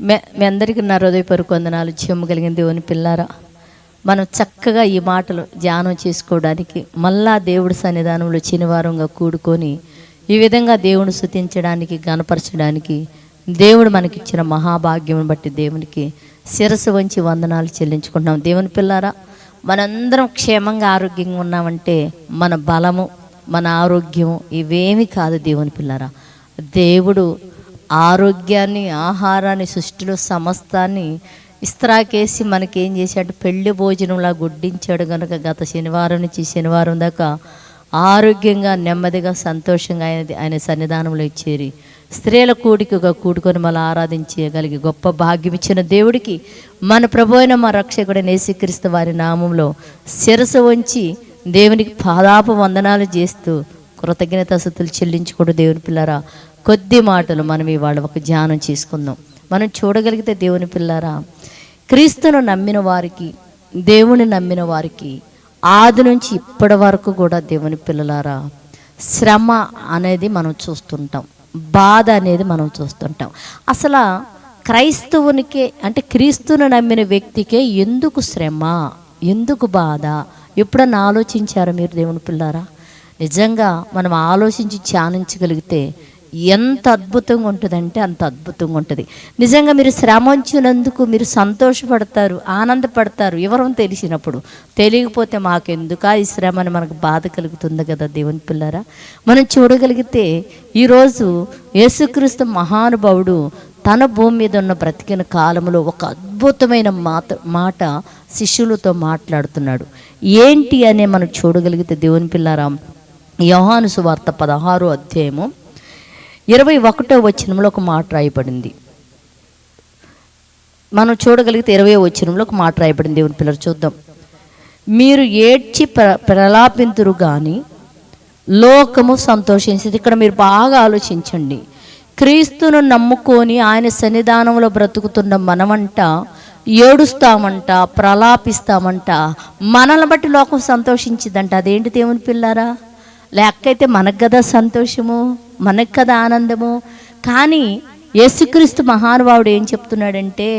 మే మీ అందరికీ నా హృదయపూర్వక వందనాలు. జీవము కలిగిన దేవుని పిల్లారా మనం చక్కగా ఈ మాటలు ధ్యానం చేసుకోవడానికి మళ్ళా దేవుడి సన్నిధానంలో శనివారంగా కూడుకొని ఈ విధంగా దేవుని స్థుతించడానికి గనపరచడానికి దేవుడు మనకిచ్చిన మహాభాగ్యం బట్టి దేవునికి శిరస్సు వంచి వందనాలు చెల్లించుకుంటున్నాం. దేవుని పిల్లారా మనందరం క్షేమంగా ఆరోగ్యంగా ఉన్నామంటే మన బలము మన ఆరోగ్యం ఇవేమి కాదు దేవుని పిల్లారా. దేవుడు ఆరోగ్యాన్ని ఆహారాన్ని సృష్టిలో సమస్తాన్ని ఇస్త్రాకేసి మనకేం చేశాడు? పెళ్ళి భోజనంలా గుడ్డించాడు కనుక గత శనివారం నుంచి శనివారం దాకా ఆరోగ్యంగా నెమ్మదిగా సంతోషంగా ఆయన ఆయన సన్నిధానంలో ఇచ్చేరి స్త్రీల కూడికగా కూడుకొని మళ్ళీ ఆరాధించగలిగి గొప్ప భాగ్యం ఇచ్చిన దేవుడికి మన ప్రభు అయిన మా రక్షకుడు నేసిక్రీస్తు వారి నామంలో శిరసు వంచి దేవునికి పాదాప వందనాలు చేస్తూ కృతజ్ఞత స్థుతులు చెల్లించుకోడు దేవుని పిల్లరా కొద్ది మాటలు మనం ఇవాళ ఒక ధ్యానం చేసుకుందాం. మనం చూడగలిగితే దేవుని పిల్లారా క్రీస్తును నమ్మిన వారికి దేవుని నమ్మిన వారికి ఆది నుంచి ఇప్పటి వరకు కూడా దేవుని పిల్లలారా శ్రమ అనేది మనం చూస్తుంటాం. బాధ అనేది మనం చూస్తుంటాం. అసలు క్రైస్తవునికే అంటే క్రీస్తును నమ్మిన వ్యక్తికే ఎందుకు శ్రమ ఎందుకు బాధ? ఎప్పుడన్నా ఆలోచించారా మీరు దేవుని పిల్లారా? నిజంగా మనం ఆలోచించి ధ్యానించగలిగితే ఎంత అద్భుతంగా ఉంటుందంటే అంత అద్భుతంగా ఉంటుంది. నిజంగా మీరు శ్రమ వచ్చినందుకు మీరు సంతోషపడతారు ఆనందపడతారు వివరం తెలిసినప్పుడు. తెలియకపోతే మాకెందుకు? ఈ శ్రమ అని మనకు బాధ కలుగుతుంది కదా దేవుని పిల్లారా? మనం చూడగలిగితే ఈరోజు యేసుక్రీస్తు మహానుభావుడు తన భూమి మీద ఉన్న బ్రతికిన కాలంలో ఒక అద్భుతమైన మాట మాట శిష్యులతో మాట్లాడుతున్నాడు. ఏంటి అనే మనం చూడగలిగితే దేవుని పిల్లారా యోహాను సువార్త పదహారో అధ్యాయము ఇరవై ఒకటో వచనంలో ఒక మాట రాయబడింది. మనం చూడగలిగితే ఇరవై వచనంలో ఒక మాట రాయబడింది. దేవుని పిల్లలు చూద్దాం. మీరు ఏడ్చి ప్ర ప్రలాపింతురు కానీ లోకము సంతోషించింది. ఇక్కడ మీరు బాగా ఆలోచించండి. క్రీస్తును నమ్ముకొని ఆయన సన్నిధానంలో బ్రతుకుతున్న మనమంట ఏడుస్తామంట ప్రలాపిస్తామంట మనల్ని బట్టి లోకం సంతోషించిందంట. అదేంటి దేవుని పిల్లారా? లేకైతే మనకు కదా సంతోషము మనకు కదా ఆనందము. కానీ యేసుక్రీస్తు మహానుభావుడు ఏం చెప్తున్నాడంటే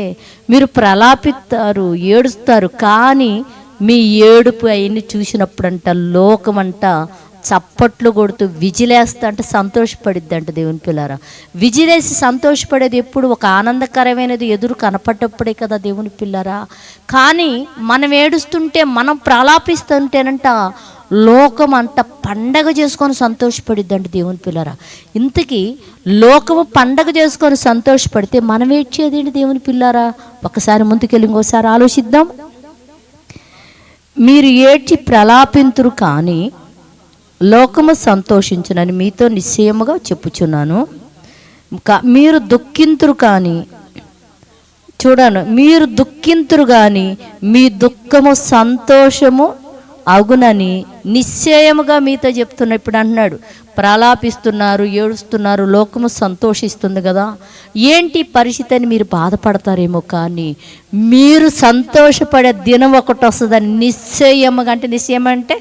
మీరు ప్రలాపిస్తారు ఏడుస్తారు కానీ మీ ఏడుపు అవన్నీ చూసినప్పుడంట లోకమంట చప్పట్లు కొడుతూ విజిలేస్తా అంటే సంతోషపడిద్ది అంట దేవుని పిల్లారా. విజిలేసి సంతోషపడేది ఎప్పుడు ఒక ఆనందకరమైనది ఎదురు కనపడ్డప్పుడే కదా దేవుని పిల్లారా. కానీ మనం ఏడుస్తుంటే మనం ప్రలాపిస్తుంటేనంట లోకం అంట పండగ చేసుకొని సంతోషపడిద్దండి దేవుని పిల్లరా. ఇంతకీ లోకము పండగ చేసుకొని సంతోషపడితే మనం ఏడ్చేదేంటి దేవుని పిల్లారా? ఒకసారి ముందుకెళ్ళి ఇంకోసారి ఆలోచిద్దాం. మీరు ఏడ్చి ప్రలాపింతురు కానీ లోకము సంతోషించునని మీతో నిశ్చయముగా చెప్పుచున్నాను. మీరు దుఃఖింతురు కానీ చూడను మీరు దుఃఖింతురు కానీ మీ దుఃఖము సంతోషము అగునని నిశ్చయముగా మీతో చెప్తున్న ఇప్పుడు అంటున్నాడు ప్రలాపిస్తున్నారు ఏడుస్తున్నారు లోకము సంతోషిస్తుంది కదా. ఏంటి పరిస్థితి అని మీరు బాధపడతారేమో కానీ మీరు సంతోషపడే దినం ఒకటి వస్తుందని నిశ్చయముగా అంటే నిశ్చయం అంటే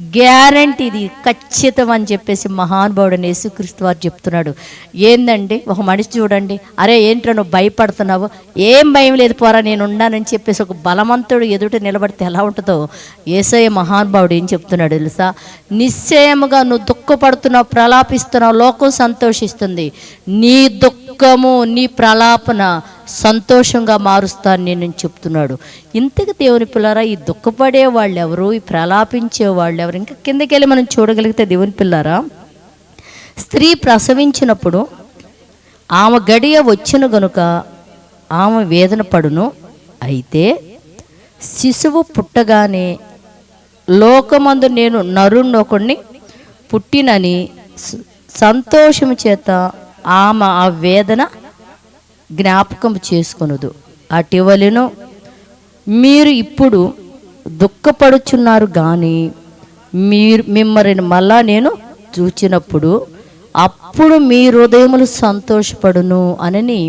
గ్యారంటీ ఇది ఖచ్చితం అని చెప్పేసి మహానుభావుడు యేసుక్రీస్తు వారు చెప్తున్నాడు. ఏందండి? ఒక మనిషి చూడండి. అరే ఏంట్రా నువ్వు భయపడుతున్నావు? ఏం భయం లేదు పోరా నేను ఉన్నానని చెప్పేసి ఒక బలవంతుడు ఎదుట నిలబడితే ఎలా ఉంటుందో ఏసయ్య మహానుభావుడు ఏం చెప్తున్నాడు తెలుసా? నిశ్చయముగా నువ్వు దుఃఖపడుతున్నావు ప్రలాపిస్తున్నావు లోకం సంతోషిస్తుంది. నీ దుఃఖము నీ ప్రలాపన సంతోషంగా మారుస్తాను నేను చెప్తున్నాడు. ఇంతకు దేవుని పిల్లరా ఈ దుఃఖపడే వాళ్ళు ఎవరు? ఈ ప్రలాపించే వాళ్ళు ఎవరు ఇంకా కిందకి వెళ్ళి మనం చూడగలిగితే దేవుని పిల్లారా స్త్రీ ప్రసవించినప్పుడు ఆమె గడియ వచ్చిన గనుక ఆమె వేదన పడును. అయితే శిశువు పుట్టగానే లోకమందు నేను నరుణ్ణొకడిని పుట్టినని సంతోషం చేత ఆమె ఆ వేదన జ్ఞాపకం చేసుకొనదు. అటివలను మీరు ఇప్పుడు దుఃఖపడుచున్నారు కానీ మీరు మిమ్మల్ని మళ్ళా నేను చూచినప్పుడు అప్పుడు మీ హృదయములు సంతోషపడును అనని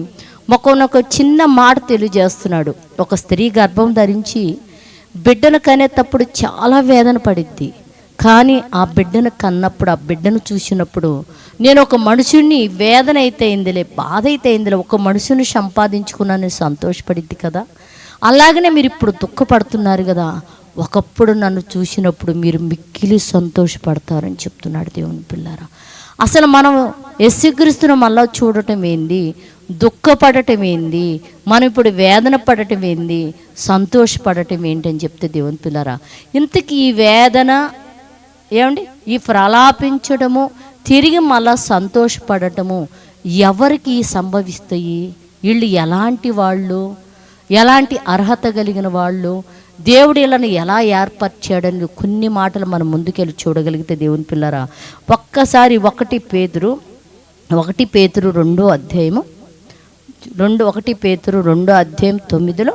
ఒక చిన్న మాట తెలియజేస్తున్నాడు. ఒక స్త్రీ గర్భం ధరించి బిడ్డను కనేటప్పుడు చాలా వేదన పడిద్ది. కానీ ఆ బిడ్డను కన్నప్పుడు ఆ బిడ్డను చూసినప్పుడు నేను ఒక మనుషుణ్ణి వేదన అయితే అయిందిలే బాధ అయితే అయిందిలే ఒక మనుషుని సంపాదించుకున్నానని సంతోషపడిద్ది కదా. అలాగనే మీరు ఇప్పుడు దుఃఖపడుతున్నారు కదా. ఒకప్పుడు నన్ను చూసినప్పుడు మీరు మిక్కిలి సంతోషపడతారని చెప్తున్నాడు దేవుని పిల్లారా. అసలు మనం యస్సుక్రీస్తును మళ్ళా చూడటం ఏంది? దుఃఖపడటం ఏంది? మనం ఇప్పుడు వేదన పడటం ఏంది? సంతోషపడటం ఏంటి అని చెప్తే దేవుని పిల్లరా. ఇంతకీ ఈ వేదన ఏమండి? ఈ ప్రలాపించడము తిరిగి మళ్ళా సంతోషపడటము ఎవరికి సంభవిస్తాయి? వీళ్ళు ఎలాంటి వాళ్ళు? ఎలాంటి అర్హత కలిగిన వాళ్ళు? దేవుడు వీళ్ళని ఎలా ఏర్పరిచాడని కొన్ని మాటలు మనం ముందుకెళ్ళి చూడగలిగితే దేవుని పిల్లరా. ఒక్కసారి ఒకటి పేతురు ఒకటి పేతురు రెండో అధ్యాయము రెండు ఒకటి పేతురు రెండో అధ్యాయం తొమ్మిదిలో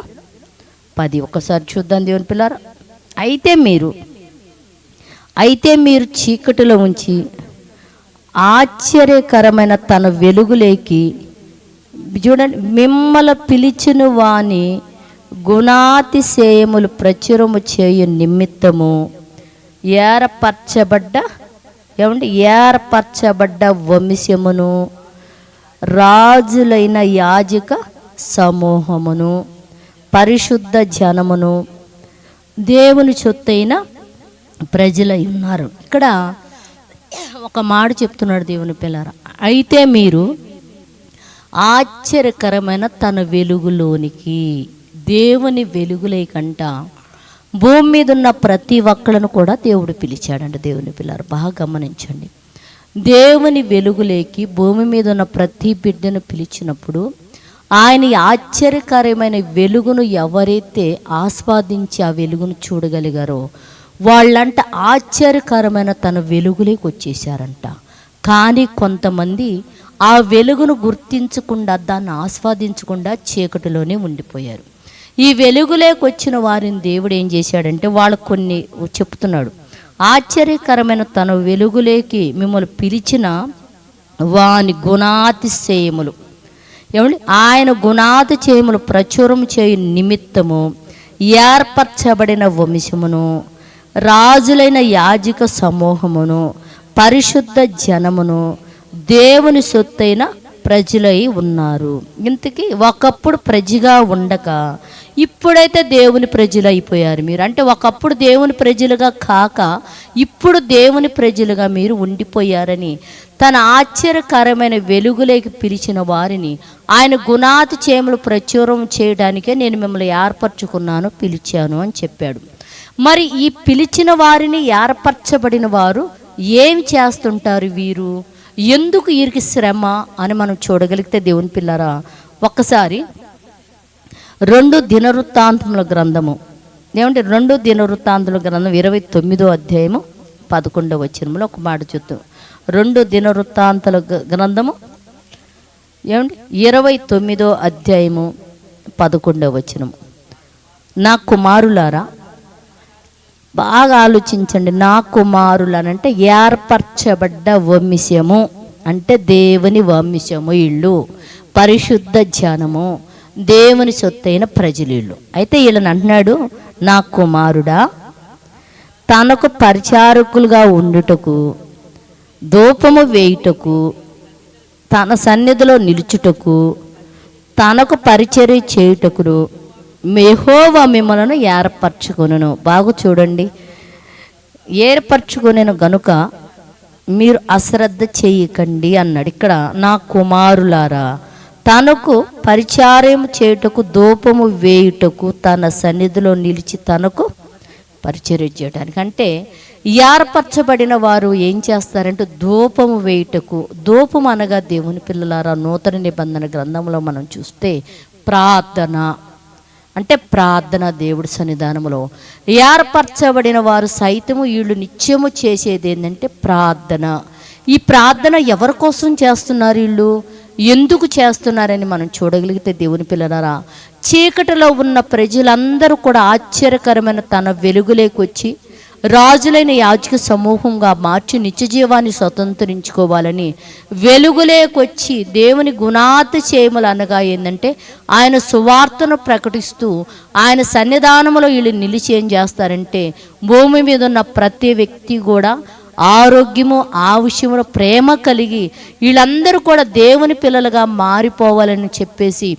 పది. ఒకసారి చూద్దాం దేవుని పిల్లరా. అయితే మీరు అయితే మీరు చీకటిలో ఉంచి ఆశ్చర్యకరమైన తన వెలుగులేకి చూడండి మిమ్మల పిలిచిన వాని గుణాతిశయములు ప్రచురము చేయు నిమిత్తము ఏర్పరచబడ్డ ఏమండి? ఏర్పరచబడ్డ వంశమును రాజులైన యాజక సమూహమును పరిశుద్ధ జనమును దేవుని చొత్తైన ప్రజలై ఉన్నారు. ఇక్కడ ఒక మాట చెప్తున్నాడు దేవుని పిల్లర. అయితే మీరు ఆశ్చర్యకరమైన తన వెలుగులోనికి దేవుని వెలుగులేకంట భూమి మీద ఉన్న ప్రతి ఒక్కళ్ళను కూడా దేవుడు పిలిచాడంట. దేవుని పిల్లలు బాగా గమనించండి. దేవుని వెలుగులేకి భూమి మీద ఉన్న ప్రతి బిడ్డను పిలిచినప్పుడు ఆయన ఆశ్చర్యకరమైన వెలుగును ఎవరైతే ఆస్వాదించి ఆ వెలుగును చూడగలిగారో వాళ్ళంట ఆశ్చర్యకరమైన తన వెలుగులోకి వచ్చేసారంట కానీ కొంతమంది ఆ వెలుగును గుర్తించకుండా దాన్ని ఆస్వాదించకుండా చీకటిలోనే ఉండిపోయారు. ఈ వెలుగులోకి వచ్చిన వారిని దేవుడు ఏం చేశాడంటే వాళ్ళు కొన్ని చెప్తున్నాడు. ఆశ్చర్యకరమైన తన వెలుగులేకి మిమ్మల్ని పిలిచిన వాని గుణాతిశయములు. ఏమండి? ఆయన గుణాతిశయములు ప్రచురం చేయు నిమిత్తము ఏర్పరచబడిన వంశమును రాజులైన యాజిక సమూహమును పరిశుద్ధ జనమును దేవుని సొత్తైన ప్రజలై ఉన్నారు. ఇంతకీ ఒకప్పుడు ప్రజగా ఉండక ఇప్పుడైతే దేవుని ప్రజలు అయిపోయారు మీరు. అంటే ఒకప్పుడు దేవుని ప్రజలుగా కాక ఇప్పుడు దేవుని ప్రజలుగా మీరు ఉండిపోయారని తన ఆశ్చర్యకరమైన వెలుగులోకి పిలిచిన వారిని ఆయన గుణాతి చేమలు ప్రచురం చేయడానికే నేను మిమ్మల్ని ఏర్పరచుకున్నాను పిలిచాను అని చెప్పాడు. మరి ఈ పిలిచిన వారిని ఏర్పరచబడిన వారు ఏమి చేస్తుంటారు వీరు? ఎందుకు వీరికి శ్రమ అని మనం చూడగలిగితే దేవుని పిల్లరా ఒక్కసారి రెండు దినవృత్తాంతముల గ్రంథము. ఏమంటే రెండు దినవృత్తాంతముల గ్రంథం ఇరవై తొమ్మిదో అధ్యాయము పదకొండవ వచ్చినములో ఒక మాట చూద్దాం రెండు దినవృత్తాంతల గ్రంథము ఏమండి ఇరవై తొమ్మిదో అధ్యాయము పదకొండవ వచనము. నా కుమారులారా బాగా ఆలోచించండి. నా కుమారులనంటే ఏర్పరచబడ్డ వంశము అంటే దేవుని వంశము ఇళ్ళు. పరిశుద్ధ ధ్యానము. దేవుని సొత్తైన ప్రజలు ఇళ్ళు. అయితే వీళ్ళని అంటున్నాడు నా కుమారుడా తనకు పరిచారకులుగా ఉండుటకు ధూపము వేయుటకు తన సన్నిధిలో నిలుచుటకు తనకు పరిచర్య చేయుటకును మెహోవా మిమ్మలను ఏర్పరచుకొనును. బాగా చూడండి. ఏర్పరచుకొనేను గనుక మీరు అశ్రద్ధ చేయకండి అన్నాడు. ఇక్కడ నా కుమారులారా తనకు పరిచారం చేయుటకు దూపము వేయుటకు తన సన్నిధిలో నిలిచి తనకు పరిచర్య చేయడానికి అంటే ఏర్పరచబడిన వారు ఏం చేస్తారంటే ధూపము వేయుటకు ధూపం అనగా దేవుని పిల్లలారా నూతన నిబంధన గ్రంథంలో మనం చూస్తే ప్రార్థన అంటే ప్రార్థన దేవుడి సన్నిధానంలో ఏర్పరచబడిన వారు సైతము వీళ్ళు నిత్యము చేసేది ఏంటంటే ప్రార్థన. ఈ ప్రార్థన ఎవరి కోసం చేస్తున్నారు వీళ్ళు? ఎందుకు చేస్తున్నారని మనం చూడగలిగితే దేవుని పిల్లలారా చీకటిలో ఉన్న ప్రజలందరూ కూడా ఆశ్చర్యకరమైన తన వెలుగులోకి వచ్చి రాజులైన యాజక సమూహంగా మార్చి నిత్యజీవాన్ని స్వతంత్రించుకోవాలని వెలుగులేకొచ్చి దేవుని గుణాతి చేయములు అనగా ఏంటంటే ఆయన సువార్తను ప్రకటిస్తూ ఆయన సన్నిధానంలో వీళ్ళు నిలిచి ఏం చేస్తారంటే భూమి మీద ఉన్న ప్రతి వ్యక్తి కూడా ఆరోగ్యము ఆ ప్రేమ కలిగి వీళ్ళందరూ కూడా దేవుని పిల్లలుగా మారిపోవాలని చెప్పేసి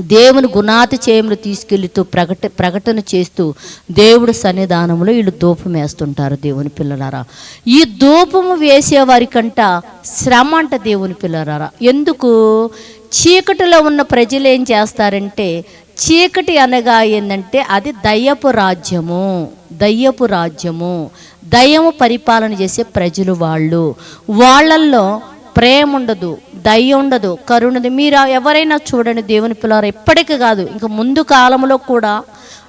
దేవుని గుణాతి చేయములు తీసుకెళ్తూ ప్రకట ప్రకటన చేస్తూ దేవుడు సన్నిధానంలో వీళ్ళు ధూపం వేస్తుంటారు దేవుని పిల్లలారా. ఈ ధూపము వేసేవారికంట శ్రమ అంట దేవుని పిల్లలారా. ఎందుకు? చీకటిలో ఉన్న ప్రజలు ఏం చేస్తారంటే చీకటి అనగా ఏంటంటే అది దయ్యపు రాజ్యము దయ్యపు రాజ్యము దయ్యము పరిపాలన చేసే ప్రజలు వాళ్ళు. వాళ్ళల్లో ప్రేమ ఉండదు దయ ఉండదు కరుణది మీరు ఎవరైనా చూడండి దేవుని పిల్లలు ఎప్పటికీ కాదు ఇంకా ముందు కాలంలో కూడా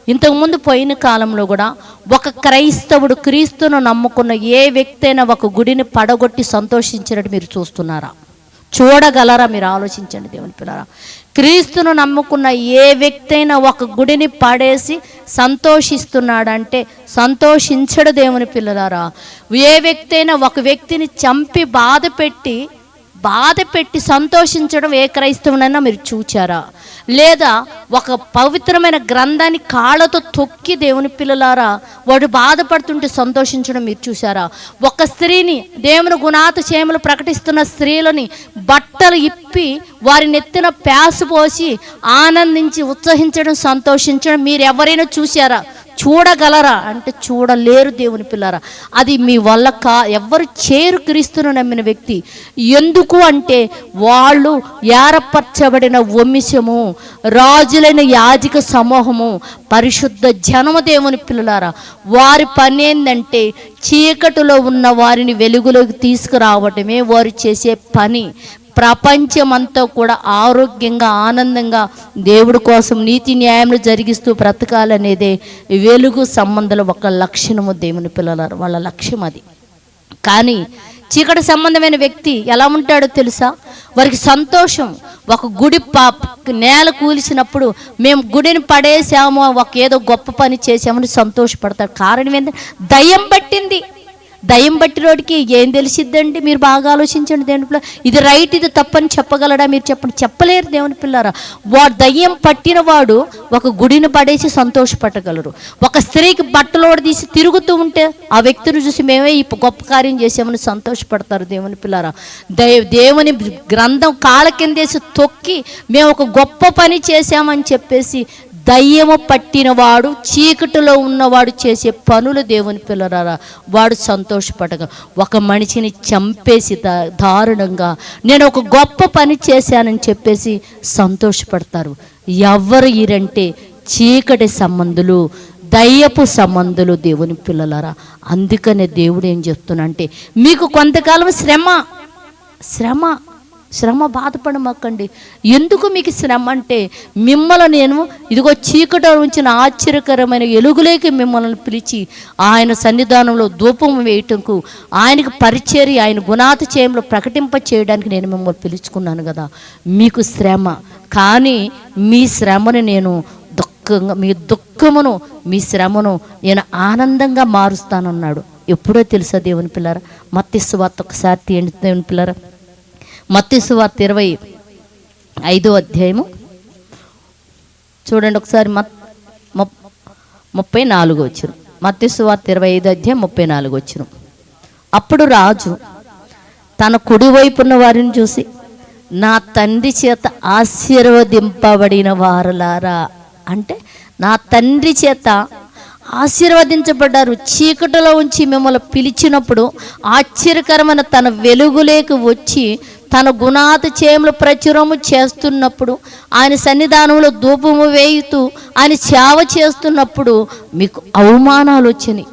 ఇంతకుముందు పోయిన కాలంలో కూడా ఒక క్రైస్తవుడు క్రీస్తును నమ్ముకున్న ఏ వ్యక్తి అయినా ఒక గుడిని పడగొట్టి సంతోషించినట్టు మీరు చూస్తున్నారా? చూడగలరా? మీరు ఆలోచించండి దేవుని పిల్లరా క్రీస్తును నమ్ముకున్న ఏ వ్యక్తి అయినా ఒక గుడిని పడేసి సంతోషిస్తున్నాడంటే సంతోషించడు దేవుని పిల్లలారా. ఏ వ్యక్తి అయినా ఒక వ్యక్తిని చంపి బాధ పెట్టి బాధ పెట్టి సంతోషించడం ఏ క్రైస్తవునైనా మీరు చూచారా? లేదా ఒక పవిత్రమైన గ్రంథాన్ని కాళ్ళతో తొక్కి దేవుని పిల్లలారా వాడు బాధపడుతుంటే సంతోషించడం మీరు చూసారా ఒక స్త్రీని దేవుని గుణాత చేమలు ప్రకటిస్తున్న స్త్రీలని బట్టలు ఇప్పి వారి నెత్తిన ప్యాసు పోసి ఆనందించి ఉత్సహించడం సంతోషించడం మీరు ఎవరైనా చూసారా చూడగలరా? అంటే చూడలేరు దేవుని పిల్లరా అది మీ వల్ల కా ఎవ్వరు చేరు క్రీస్తును నమ్మిన వ్యక్తి. ఎందుకు అంటే వాళ్ళు ఏర్పరచబడిన రాజులైన యాజక సమూహము పరిశుద్ధ జనము దేవుని పిల్లలారా వారి పని ఏంటంటే చీకటిలో ఉన్న వారిని వెలుగులోకి తీసుకురావటమే వారు చేసే పని. ప్రపంచమంతా కూడా ఆరోగ్యంగా ఆనందంగా దేవుడి కోసం నీతి న్యాయములు జరిగిస్తూ బ్రతకాలనేదే వెలుగు సంబంధాలు ఒక లక్షణము దేవుని పిల్లలారు వాళ్ళ లక్ష్యం అది. కానీ చీకటి సంబంధమైన వ్యక్తి ఎలా ఉంటాడో తెలుసా? వారికి సంతోషం. ఒక గుడి పా నేల కూలిసినప్పుడు మేము గుడిని పడేసాము ఒక ఏదో గొప్ప పని చేసామని సంతోషపడతాడు కారణం ఏంటంటే దయ్యం పట్టింది. దయ్యం బట్టినోడికి ఏం తెలిసిద్దండి? మీరు బాగా ఆలోచించండి దేవుని పిల్ల. ఇది రైట్ ఇది తప్పని చెప్పగలడా మీరు చెప్పండి? చెప్పలేరు దేవుని పిల్లారా. వాడు దయ్యం పట్టిన వాడు ఒక గుడిని పడేసి సంతోషపడగలరు. ఒక స్త్రీకి బట్టలు తీసి తిరుగుతూ ఉంటే ఆ వ్యక్తిని చూసి మేమే ఈ గొప్ప కార్యం చేసామని సంతోషపడతారు దేవుని పిల్లారా. దే దేవుని గ్రంథం కాళ్ళ కిందేసి తొక్కి మేము ఒక గొప్ప పని చేశామని చెప్పేసి దయ్యము పట్టినవాడు చీకటిలో ఉన్నవాడు చేసే పనులు దేవుని పిల్లరారా వాడు సంతోషపడగా ఒక మనిషిని చంపేసి దా- దారుణంగా నేను ఒక గొప్ప పని చేశానని చెప్పేసి సంతోషపడతారు. ఎవరు ఈరంటే చీకటి సంబంధులు దయ్యపు సంబంధులు దేవుని పిల్లలారా. అందుకనే దేవుడు ఏం చెప్తున్నా అంటే మీకు కొంతకాలం శ్రమ శ్రమ శ్రమ బాధపడమాకండి. ఎందుకు మీకు శ్రమ అంటే మిమ్మల్ని నేను ఇదిగో చీకట ఉంచిన ఆశ్చర్యకరమైన ఎలుగులేకి మిమ్మల్ని పిలిచి ఆయన సన్నిధానంలో ధూపం వేయటంకు ఆయనకు పరిచేరి ఆయన గుణాత చేయంలో ప్రకటింప చేయడానికి నేను మిమ్మల్ని పిలుచుకున్నాను కదా. మీకు శ్రమ. కానీ మీ శ్రమను నేను దుఃఖంగా మీ దుఃఖమును మీ శ్రమను నేను ఆనందంగా మారుస్తానన్నాడు. ఎప్పుడో తెలుసా దేవుని పిల్లరా? మత్తి సువార్త ఒకసారి తీయండి దేవుని పిల్లరా. మత్తి సువార్త ఇరవై ఐదో అధ్యాయము. చూడండి ఒకసారి మత్ ముప్పై నాలుగు వచ్చిన. మత్తి సువార్త ఇరవై ఐదు అధ్యాయం ముప్పై నాలుగు వచ్చిన. అప్పుడు రాజు తన కుడివైపున్న వారిని చూసి నా తండ్రి చేత ఆశీర్వదింపబడిన వారలారా? అంటే నా తండ్రి చేత ఆశీర్వదించబడ్డారు చీకటిలో ఉంచి మిమ్మల్ని పిలిచినప్పుడు ఆశ్చర్యకరమైన తన వెలుగులేకి వచ్చి తన గుణాతి చేములు ప్రచురము చేస్తున్నప్పుడు ఆయన సన్నిధానంలో ధూపము వేయుతూ ఆయన సేవ చేస్తున్నప్పుడు మీకు అవమానాలు వచ్చినాయి.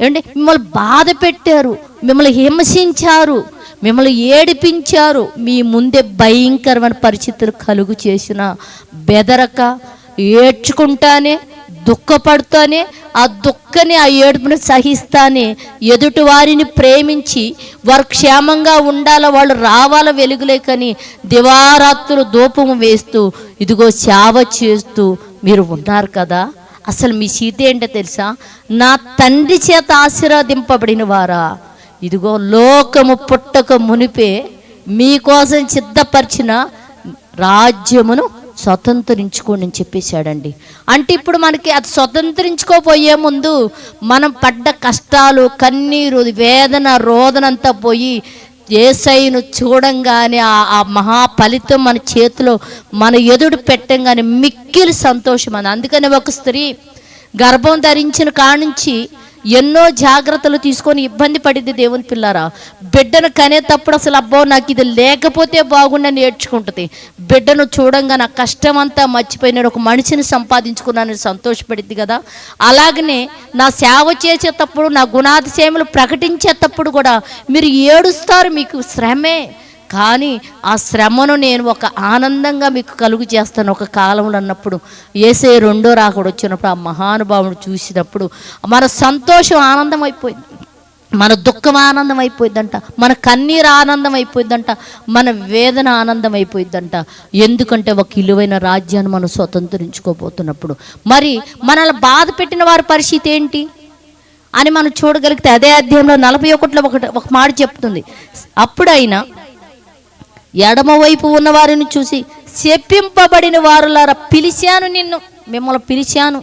ఏమంటే మిమ్మల్ని బాధ పెట్టారు మిమ్మల్ని హింసించారు మిమ్మల్ని ఏడిపించారు మీ ముందే భయంకరమైన పరిస్థితులు కలుగు చేసిన బెదరక ఏడ్చుకుంటానే దుఃఖపడుతూనే ఆ దుఃఖని ఆ ఏడుపుని సహిస్తానే ఎదుటి వారిని ప్రేమించి వారు క్షేమంగా ఉండాల వాళ్ళు రావాల వెలుగులేకని దివారాత్రులు దూపము వేస్తూ ఇదిగో సేవ చేస్తూ మీరు ఉన్నారు కదా. అసలు మీ సీత ఏంటో తెలుసా? నా తండ్రి చేత ఆశీర్వదింపబడిన వారా ఇదిగో లోకము పుట్టక మునిపే మీకోసం సిద్ధపరిచిన రాజ్యమును స్వతంత్రించుకోండి అని చెప్పేశాడండి. అంటే ఇప్పుడు మనకి అది స్వతంత్రించుకోపోయే ముందు మనం పడ్డ కష్టాలు కన్నీరు వేదన రోదనంతా పోయి ఏసైను చూడంగానే ఆ మహా ఫలితం మన చేతిలో మన ఎదుడు పెట్టంగానే మిక్కిలి సంతోషం. అని అందుకని ఒక స్త్రీ గర్భం ధరించిన కానుంచి ఎన్నో జాగ్రత్తలు తీసుకొని ఇబ్బంది పడింది దేవుని పిల్లారా. బిడ్డను కనేటప్పుడు అసలు అబ్బో నాకు ఇది లేకపోతే బాగుండని నేర్చుకుంటుంది. బిడ్డను చూడంగా నా కష్టం అంతా మర్చిపోయిన ఒక మనిషిని సంపాదించుకున్నానని సంతోషపడింది కదా. అలాగనే నా సేవ చేసేటప్పుడు నా గుణాతిశయములు ప్రకటించేటప్పుడు కూడా మీరు ఏడుస్తారు మీకు శ్రమే. కానీ ఆ శ్రమను నేను ఒక ఆనందంగా మీకు కలుగు చేస్తాను. ఒక కాలంలో అన్నప్పుడు ఏసే రెండో రాకూడ వచ్చినప్పుడు ఆ మహానుభావుడు చూసినప్పుడు మన సంతోషం ఆనందం అయిపోయింది మన దుఃఖం ఆనందం అయిపోయిందంట మన కన్నీరు ఆనందం అయిపోయిందంట మన వేదన ఆనందం అయిపోయిందంట ఎందుకంటే ఒక ఇలువైన రాజ్యాన్ని మనం స్వతంత్రించుకోబోతున్నప్పుడు. మరి మనల్ని బాధ పెట్టిన వారి పరిస్థితి ఏంటి? అని మనం చూడగలిగితే అదే అధ్యాయంలో నలభై ఒకటిలో ఒకటి ఒక మాట చెప్తుంది. అప్పుడైనా ఎడమవైపు ఉన్న వారిని చూసి చెప్పింపబడిన వారులారా పిలిచాను నిన్ను మిమ్మల్ని పిలిచాను.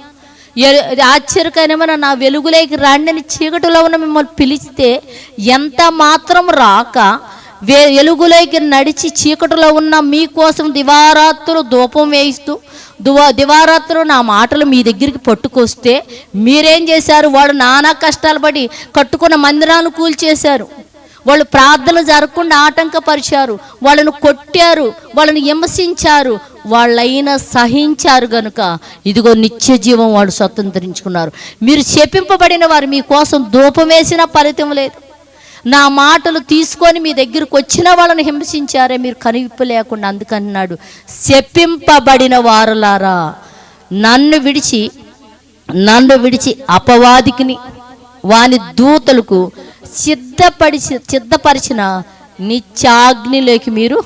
ఎ- ఆశ్చర్యకరమైన నా వెలుగులోకి రాండిని చీకటిలో ఉన్న మిమ్మల్ని పిలిస్తే ఎంత మాత్రం రాక వే వెలుగులోకి నడిచి చీకటిలో ఉన్న మీకోసం దివారాత్రులు ధూపం వేయిస్తూ దువా దివారాత్రులు నా మాటలు మీ దగ్గరికి పట్టుకొస్తే మీరేం చేశారు? వాడు నానా కష్టాలు పడి కట్టుకున్న మందిరాలు కూల్చేశారు. వాళ్ళు ప్రార్థన జరగకుండా ఆటంకపరిచారు. వాళ్ళను కొట్టారు. వాళ్ళని హింసించారు వాళ్ళైనా సహించారు గనుక ఇదిగో నిత్య జీవం వాళ్ళు స్వతంత్రించుకున్నారు. మీరు శపింపబడిన వారు మీకోసం ధూపం వేసిన ఫలితం లేదు. నా మాటలు తీసుకొని మీ దగ్గరకు వచ్చిన వాళ్ళని హింసించారే మీరు కనివిప్పు లేకుండా అందుకన్నాడు. శపింపబడిన వారులారా నన్ను విడిచి నన్ను విడిచి అపవాదికిని వాని దూతలకు సిద్ధపడిచి సిద్ధపరిచిన నిత్యాగ్నిలోకి మీరు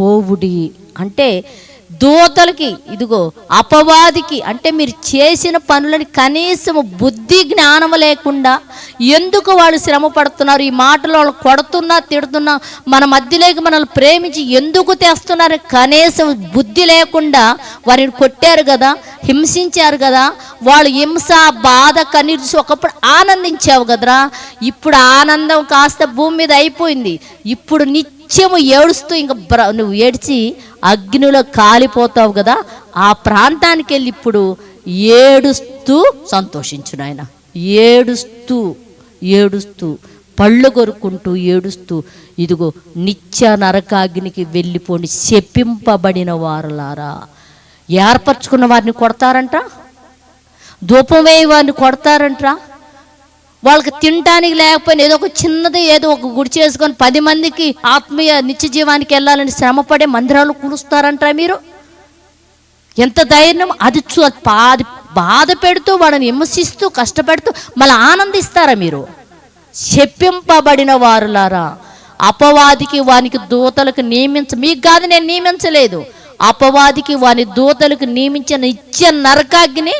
పోవుడి. అంటే దూతలకి ఇదిగో అపవాదికి అంటే మీరు చేసిన పనులని కనీసం బుద్ధి జ్ఞానం లేకుండా ఎందుకు వాళ్ళు శ్రమ పడుతున్నారు? ఈ మాటలు వాళ్ళు కొడుతున్నా తిడుతున్నా మన మధ్యలోకి మనల్ని ప్రేమించి ఎందుకు తెస్తున్నారు? కనీసం బుద్ధి లేకుండా వారిని కొట్టారు కదా హింసించారు కదా వాళ్ళు హింస బాధ కన్నీరు ఒకప్పుడు ఆనందించావు కదరా? ఇప్పుడు ఆనందం కాస్త భూమి మీద అయిపోయింది. ఇప్పుడు నిత్యము ఏడుస్తూ ఇంకా బ్ర- నువ్వు ఏడ్చి అగ్నిలో కాలిపోతావు కదా ఆ ప్రాంతానికి వెళ్ళి ఇప్పుడు ఏడుస్తూ సంతోషించు నాయన. ఏడుస్తూ ఏడుస్తూ పళ్ళు కొరుకుంటూ ఏడుస్తూ ఇదిగో నిత్య నరకాగ్నికి వెళ్ళిపోండి శపింపబడిన వారులారా. ఏర్పరచుకున్న వారిని కొడతారంట ధూపం వేయ వారిని కొడతారంట్రా? వాళ్ళకి తినటానికి లేకపోయినా ఏదో ఒక చిన్నది ఏదో ఒక గుడి చేసుకొని పది మందికి ఆత్మీయ నిత్య జీవానికి వెళ్ళాలని శ్రమపడే మందిరాలు కూలుస్తారంటారా మీరు? ఎంత ధైర్యం? అది చూ బాధ బాధ పెడుతూ వాళ్ళని హింసిస్తూ కష్టపెడుతూ మళ్ళీ ఆనందిస్తారా మీరు? చెప్పింపబడిన వారులారా అపవాదికి వానికి దూతలకు నియమించ మీకు కాదు నేను నియమించలేదు. అపవాదికి వాని దూతలకు నియమించిన నిత్య నరకాగ్ని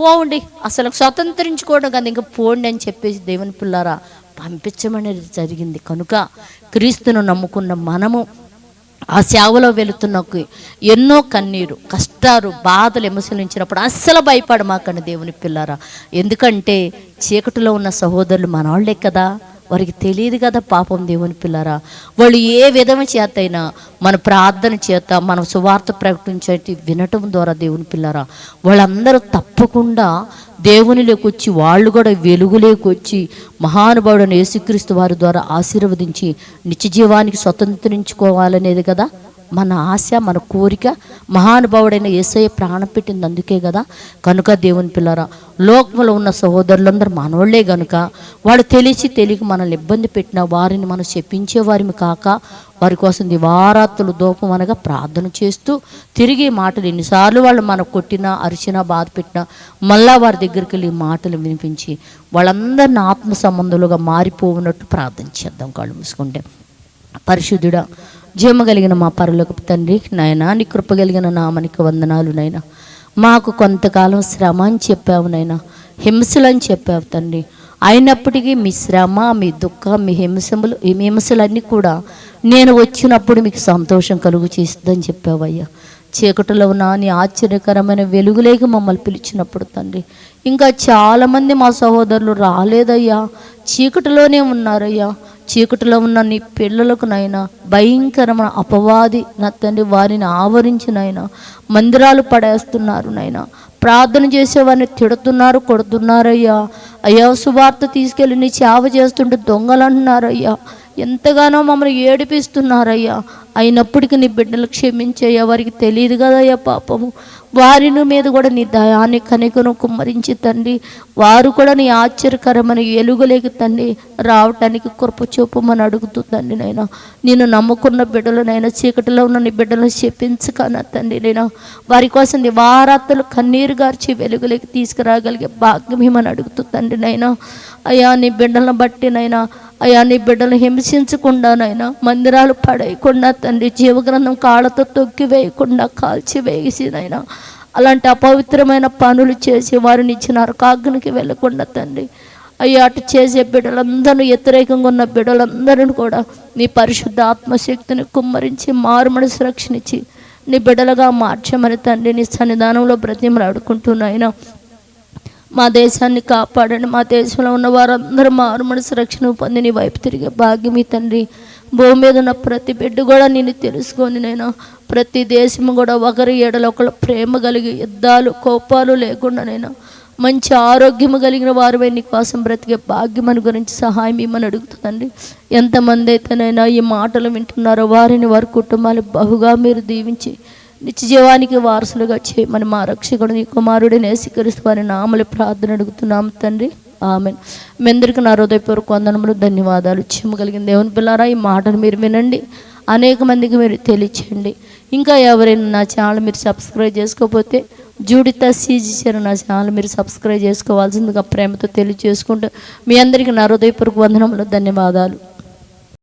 పోండి అసలు స్వతంత్రించుకోవడం కదా ఇంకా పోండి అని చెప్పేసి దేవుని పిల్లారా పంపించమనేది జరిగింది. కనుక క్రీస్తును నమ్ముకున్న మనము ఆ సేవలో వెళుతున్న ఎన్నో కన్నీరు కష్టాలు బాధలు ఎమసలించినప్పుడు అస్సలు భయపడమాకండి దేవుని పిల్లారా. ఎందుకంటే చీకటిలో ఉన్న సహోదరులు మనవాళ్ళే కదా. వారికి తెలియదు కదా పాపం దేవుని పిల్లారా. వాళ్ళు ఏ విధమ చేత అయినా మన ప్రార్థన చేత మన సువార్త ప్రకటించేటి వినటం ద్వారా దేవుని పిల్లారా. వాళ్ళందరూ తప్పకుండా దేవునిలోకి వచ్చి వాళ్ళు కూడా వెలుగులోకి వచ్చి మహానుభావుడైన యేసుక్రీస్తు వారి ద్వారా ఆశీర్వదించి నిత్య జీవానికి స్వతంత్రించుకోవాలనేది కదా? మన ఆశ మన కోరిక మహానుభావుడైన యేసయ్య ప్రాణం పెట్టింది. అందుకే కదా. కనుక దేవుని పిల్లరా లోకంలో ఉన్న సహోదరులందరూ మనోళ్ళే గనుక వాళ్ళు తెలిసి తెలియక మనల్ని ఇబ్బంది పెట్టిన వారిని మనం చెప్పించే వారిని కాక వారి కోసం దివారాత్రులు దూపం అనగా ప్రార్థన చేస్తూ తిరిగి మాటలు ఎన్నిసార్లు వాళ్ళు మనం కొట్టినా అరిచినా బాధ పెట్టినా మళ్ళా వారి దగ్గరికి వెళ్ళి మాటలు వినిపించి వాళ్ళందరిని ఆత్మ సంబంధులుగా మారిపోవున్నట్టు ప్రార్థన చేద్దాం. కళ్ళు మూసుకుంటే పరిశుద్ధుడా జీవము కలిగిన మా పరులకు తండ్రి నాయనా నీ కృప కలిగిన నామనికి వందనాలు నాయన. మాకు కొంతకాలం శ్రమ అని చెప్పావు నైనా హింసలు అని చెప్పావు తండ్రి. అయినప్పటికీ మీ శ్రమ మీ దుఃఖం మీ హింసములు ఈ హింసలన్నీ కూడా నేను వచ్చినప్పుడు మీకు సంతోషం కలుగు చేస్తుందని చెప్పావయ్యా చీకటిలో ఉన్న నీ ఆశ్చర్యకరమైన వెలుగులేకి మమ్మల్ని పిలిచినప్పుడు తండ్రి. ఇంకా చాలామంది మా సహోదరులు రాలేదయ్యా. చీకటిలోనే ఉన్నారయ్యా చీకటిలో ఉన్న నీ పిల్లలకు నైనా భయంకరమైన అపవాది నా తండ్రి వారిని ఆవరించినైనా మందిరాలు పడేస్తున్నారు నైనా. ప్రార్థన చేసేవారిని తిడుతున్నారు కొడుతున్నారయ్యా. అయ్యా సువార్త తీసుకెళ్ళి నీ సేవ చేస్తుంటే దొంగలు అంటున్నారయ్యా ఎంతగానో మమ్మల్ని ఏడిపిస్తున్నారయ్యా. అయినప్పటికీ నీ బిడ్డలు క్షమించయ్యా వారికి తెలియదు కదయ్యా పాపము. వారిని మీద కూడా నీ దయాన్ని కనికను కుమ్మరించి తండ్రి. వారు కూడా నీ ఆశ్చర్యకరమైన ఎలుగులేకి తండ్రి రావటానికి కృప చూపమని అడుగుతుందండి నైనా నేను నమ్ముకున్న బిడ్డలనైనా చీకటిలో ఉన్న నీ బిడ్డలను చెప్పించకనా తండ్రి నేను వారి కోసం నీ వారాత్తలు కన్నీరు గార్చి వెలుగులోకి తీసుకురాగలిగే భాగ్యం ఏమని అడుగుతుందండి నైనా అయ్యా నీ బిడ్డలను బట్టి నైనా అయ్యా నీ బిడ్డలు హింసించకుండానైనా మందిరాలు పడేయకుండా తండ్రి జీవగ్రంథం కాళ్ళతో తొక్కి వేయకుండా కాల్చి వేసినైనా అలాంటి అపవిత్రమైన పనులు చేసి వారిని ఇచ్చిన అరకాగ్నికి వెళ్ళకుండా తండ్రి అయ్యా అటు చేసే బిడ్డలందరూ వ్యతిరేకంగా ఉన్న బిడ్డలందరిని కూడా నీ పరిశుద్ధ ఆత్మశక్తిని కుమ్మరించి మారుమడి రక్షణించి నీ బిడ్డలుగా మార్చమని తండ్రి నీ సన్నిధానంలో బ్రతిమలాడుకుంటున్నాయినా మా దేశాన్ని కాపాడండి. మా దేశంలో ఉన్న వారందరూ మారు మనసు రక్షణ పొంది నీ వైపు తిరిగే భాగ్యం ఈ తండ్రి. భూమి మీద ఉన్న ప్రతి బిడ్డ కూడా నేను తెలుసుకొని నేను ప్రతి దేశము కూడా ఒకరి ఏడలో ఒకరు ప్రేమ కలిగి యుద్ధాలు కోపాలు లేకుండా నేను మంచి ఆరోగ్యము కలిగిన వారు నీ కోసం బ్రతికే భాగ్యమని గురించి సహాయం ఇమ్మని అడుగుతుందండి ఎంతమంది అయితేనైనా ఈ మాటలు వింటున్నారో వారిని వారి కుటుంబాలు బహుగా మీరు దీవించి నిత్యజీవానికి వారసులుగా వారసులుగా చేయమని మా రక్షకుడు నీ కుమారుడిని నేసీకరిస్తూ వారి నామలు ప్రార్థన అడుగుతున్నాము తండ్రి. ఆమె మీ అందరికీ నా హృదయపూర్వక వందనములు ధన్యవాదాలు. కలిగిన దేవుని పిల్లారా ఈ మాటలు మీరు వినండి. అనేక మందికి మీరు తెలియచేయండి. ఇంకా ఎవరైనా నా ఛానల్ మీరు సబ్స్క్రైబ్ చేసుకోకపోతే జూడితా సీజీచర్ నా ఛానల్ మీరు సబ్స్క్రైబ్ చేసుకోవాల్సిందిగా ప్రేమతో తెలియజేసుకుంటూ మీ అందరికీ నా హృదయపూర్వక వందనములు ధన్యవాదాలు.